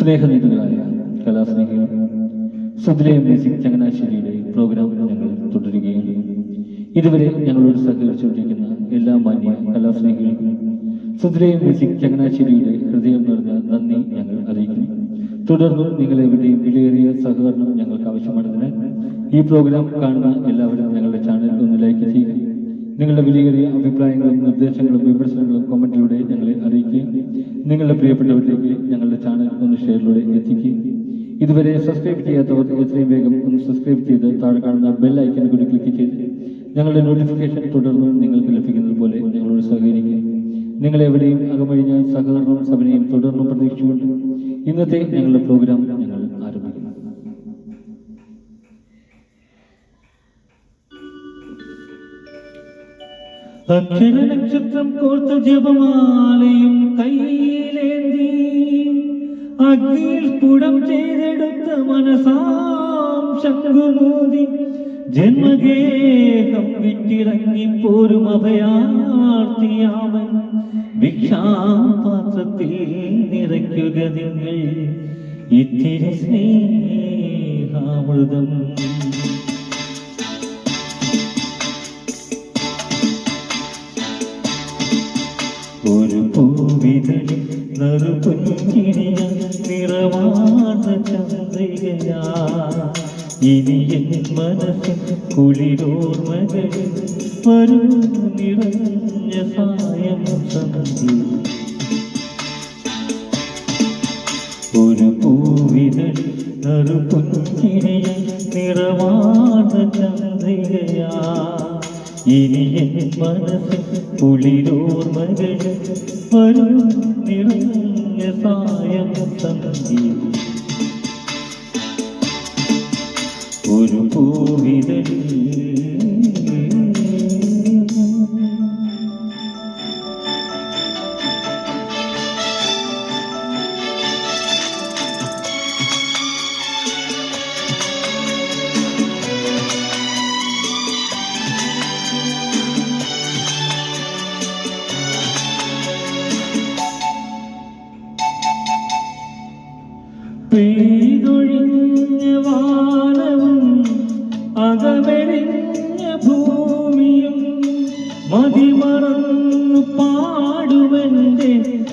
സ്നേഹനിധികളായ കലാസ്നേഹികൾ സുധിലെ music ചങ്ങനാശ്ശേരിയുടെ programme ഞങ്ങൾ തുടരുകയാണ് ഇതുവരെ ഞങ്ങളോട് സഹകരിച്ചുകൊണ്ടിരിക്കുന്ന എല്ലാ മാന്യ കലാസ്നേഹികൾക്കും സുധിലെ മ്യൂസിക് ചങ്ങനാശ്ശേരിയുടെ ഹൃദയം നിറഞ്ഞ നന്ദി ഞങ്ങൾ അറിയിക്കുന്നു. തുടർന്നും നിങ്ങളെവിടെയും വിലയേറിയ സഹകരണം ഞങ്ങൾക്ക് ആവശ്യമാണതിനാൽ ഈ പ്രോഗ്രാം കാണുന്ന എല്ലാവരും ഞങ്ങളുടെ ചാനൽ ഒന്ന് ലൈക്ക് ചെയ്യുക. നിങ്ങളുടെ വിലയേറിയ അഭിപ്രായങ്ങളും നിർദ്ദേശങ്ങളും വിമർശനങ്ങളും കമന്റിലൂടെ ഞങ്ങളെ അറിയിക്കുക. നിങ്ങളുടെ പ്രിയപ്പെട്ടവരിലേക്ക് ഞങ്ങളുടെ ഷെയറിലൂടെ എത്തിക്കുക ഇതുവരെ സബ്സ്ക്രൈബ് ചെയ്യാത്തവർ എത്രയും വേഗം ഒന്ന് സബ്സ്ക്രൈബ് ചെയ്ത് താഴെ കാണുന്ന ബെൽ ഐക്കൺ കൂടി ക്ലിക്ക് ചെയ്ത് ഞങ്ങളുടെ നോട്ടിഫിക്കേഷൻ തുടർന്ന് നിങ്ങൾക്ക് ലഭിക്കുന്നത് പോലെ ഞങ്ങളോട് സഹകരിക്കുക നിങ്ങളെവിടെയും അകമഴിഞ്ഞ സഹകരണവും സഭനയും തുടർന്നും പ്രതീക്ഷിച്ചുകൊണ്ട് ഇന്നത്തെ ഞങ്ങളുടെ പ്രോഗ്രാം ഞങ്ങൾ ആരംഭിക്കുന്നു. അക്ഷര നക്ഷത്രം കോർത്ത ജപമാലയും കയ്യിലേന്തി. അഗ്നിയിൽ സ്ഫുടം ചെയ്തെടുത്ത മനസാം ശംഖുമൂതി ജന്മഗേഹം വിട്ടിറങ്ങി പോരും അഭയാർത്ഥിയാമൻ. ഭിക്ഷാപാത്രത്തിൽ നിറയ്ക്കുക നിങ്ങൾ. ഇത്തിരി സ്നേഹാമൃതം. ഒരു പൂവിതളിൽ നറുപുഞ്ചി ചന്ദ്രികയാ ഇനി എൻ മനസ്സിൽ കുളിരോർമകളിൽ വരും നിറഞ്ഞ സായം സന്ധി ഒരു പൂവിതളിൽ നറുപുഞ്ചിരിയ നിറവാർന്ന ചന്ദ്രികയാ. ഇനി എൻ മനസ്സിൽ കുളിരോർമകൾ വരും നിറഞ്ഞ സായം സന്ധി ഒരു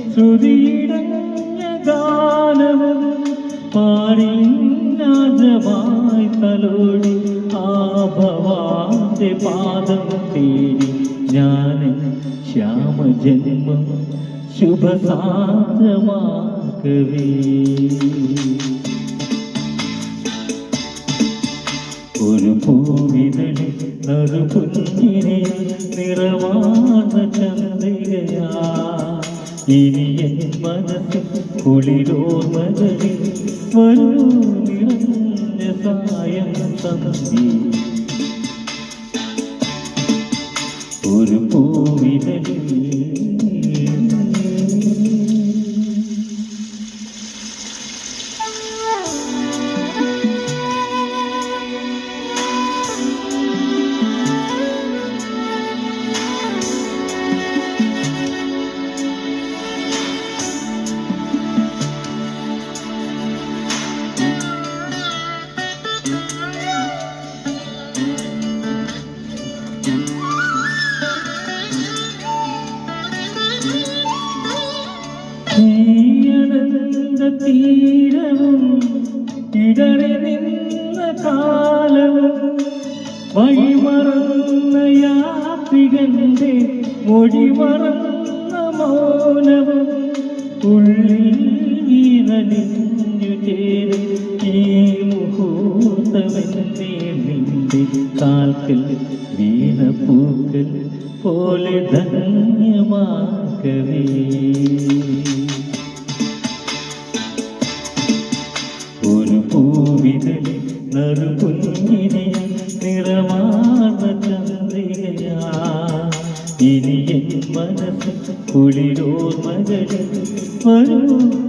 ശ്രുതിയിടഞ്ഞ ഗാനവും പാടിഞ്ഞാജമായി തലോടി ആഭവാന്റെ പാദം തേടി ഞാൻ ശ്യാമജന്മം ശുഭസാധമാക്കവേ. ഒരു പൂവിതളിൽ നറുപുഞ്ഞിനെ നിറവാർന്ന ഇനി എൻ മനസ്സിൽ കുളിരോർമകളിൽ വരൂ നിറഞ്ഞ സായം സന്ധി ഒരു തീരവും ഇടറി നിന്ന കാലവും വഴിമറന്ന യാത്രികന്റെ മൊഴിമറന്ന മൗനവും ഉള്ളിൽ വീണടിഞ്ഞു ചേരും ഈ മുഹൂർത്തമെന്നേ നിന്റെ കാൽക്കൽ വീണപ്പൂക്കൾ പൂക്കൾ പോലെ ധന്യമാക്കവേ നറുപുഞ്ചിരിയ നിറമാർന്ന ചന്ദ്രികയാ. ഇനി എൻ കുളിരോ കുളിരോർമകളിൽ വരൂ.